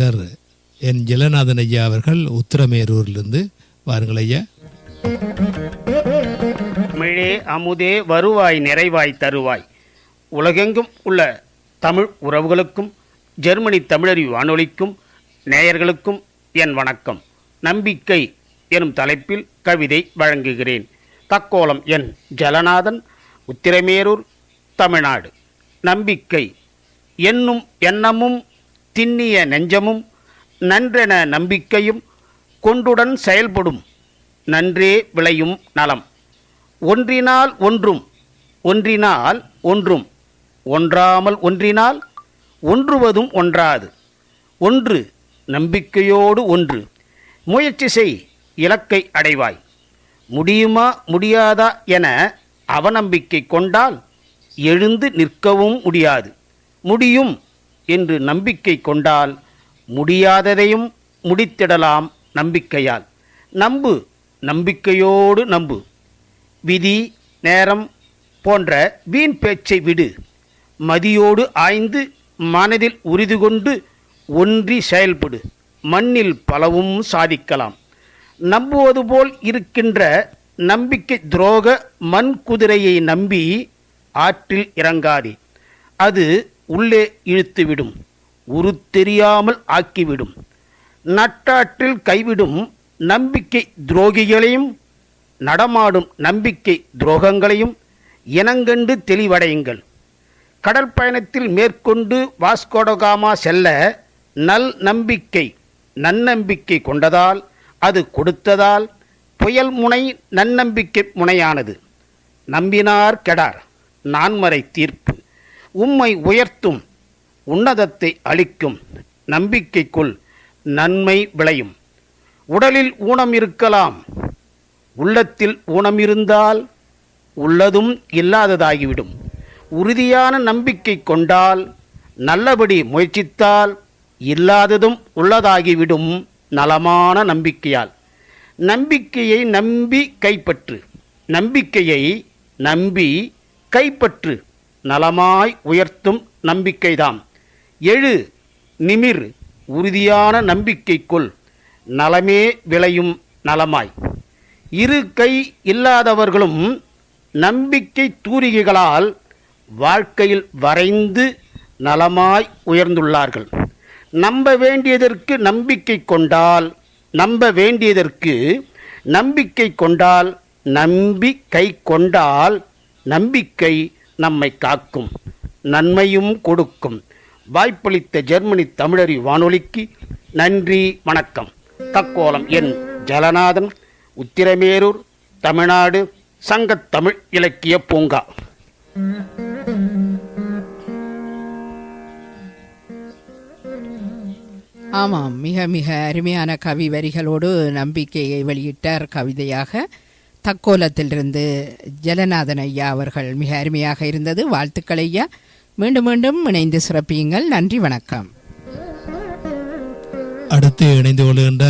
Sir என் ஜெலநாதன் ஐயா அவர்கள் உத்திரமேரூரிலிருந்து வாருங்கள் ஐயா. தமிழே அமுதே வருவாய் நிறைவாய் தருவாய். உலகெங்கும் உள்ள தமிழ் உறவுகளுக்கும் ஜெர்மனி தமிழறி வானொலிக்கும் நேயர்களுக்கும் என் வணக்கம். நம்பிக்கை எனும் தலைப்பில் கவிதை வழங்குகிறேன். தக்கோலம் என் ஜலநாதன் உத்திரமேரூர் தமிழ்நாடு. நம்பிக்கை என்னும் எண்ணமும் திண்ணிய நெஞ்சமும் நன்றென நம்பிக்கையும் கொண்டுடன் செயல்படும். நன்றே விளையும் நலம். ஒன்றினால் ஒன்றும் ஒன்றினால் ஒன்றும். ஒன்றாமல் ஒன்றினால் ஒன்றுவதும் ஒன்றாது. ஒன்று நம்பிக்கையோடு ஒன்று. முயற்சி செய் இலக்கை அடைவாய். முடியுமா முடியாதா என அவநம்பிக்கை கொண்டால் எழுந்து நிற்கவும் முடியாது. முடியும் என்று நம்பிக்கை கொண்டால் முடியாததையும் முடித்திடலாம் நம்பிக்கையால். நம்பு நம்பிக்கையோடு நம்பு. விதி நேரம் போன்ற வீண் பேச்சை விடு. மதியோடு ஆய்ந்து மனதில் உறுதி கொண்டு ஒன்றி செயல்படு. மண்ணில் பலவும் சாதிக்கலாம். நம்புவது போல் இருக்கின்ற நம்பிக்கை துரோக மண் குதிரையை நம்பி ஆற்றில் இறங்காதே. அது உள்ளே இழுத்துவிடும். உரு தெரியாமல் ஆக்கிவிடும். நட்டாற்றில் கைவிடும் நம்பிக்கை துரோகிகளையும் நடமாடும் நம்பிக்கை துரோகங்களையும் இனங்கண்டு தெளிவடையுங்கள். கடற்பயணத்தில் மேற்கொண்டு வாஸ்கோடகாமா செல்ல நல் நம்பிக்கை நன்னம்பிக்கை கொண்டதால் அது கொடுத்ததால் புயல் முனை நன்னம்பிக்கை முனையானது. நம்பினார் கெடார். நான்மறை தீர்ப்பு. உம்மை உயர்த்தும் உன்னதத்தை அளிக்கும். நம்பிக்கைக்குள் நன்மை விளையும். உடலில் ஊனம் இருக்கலாம். உள்ளத்தில் ஊனம் இருந்தால் உள்ளதும் இல்லாததாகிவிடும். உறுதியான நம்பிக்கை கொண்டால் நல்லபடி முயற்சித்தால் இல்லாததும் உள்ளதாகிவிடும் நலமான நம்பிக்கையால். நம்பிக்கையை நம்பி கைப்பற்று. நம்பிக்கையை நம்பி கைப்பற்று. நலமாய் உயர்த்தும் நம்பிக்கைதாம். எழு நிமிர் உறுதியான நம்பிக்கைக்குள் நலமே விளையும் நலமாய். இரு கை இல்லாதவர்களும் நம்பிக்கை தூரிகைகளால் வாழ்க்கையில் வரைந்து நலமாய் உயர்ந்துள்ளார்கள். நம்ப வேண்டியதற்கு நம்பிக்கை கொண்டால் நம்ப வேண்டியதற்கு நம்பிக்கை கொண்டால் நம்பி கை கொண்டால் நம்பிக்கை நம்மை காக்கும் நன்மையும் கொடுக்கும். வாய்ப்பளித்த ஜெர்மனி தமிழறி வானொலிக்கு நன்றி வணக்கம். தக்கோலம் என் ஜலநாதன் உத்திரமேரூர் தமிழ்நாடு சங்கத்தமிழ் இலக்கிய பூங்கா. ஆமாம் மிக மிக அருமையான கவி வரிகளோடு நம்பிக்கையை வெளியிட்டார் கவிதையாக தக்கோலத்திலிருந்து ஜலநாதன் ஐயா அவர்கள் மிக அருமையாக இருந்தது. வாழ்த்துக்கள் ஐயா. மீண்டும் மீண்டும் இணைந்து சிறப்பியுங்கள். நன்றி வணக்கம். அடுத்து இணைந்து கொள்கின்ற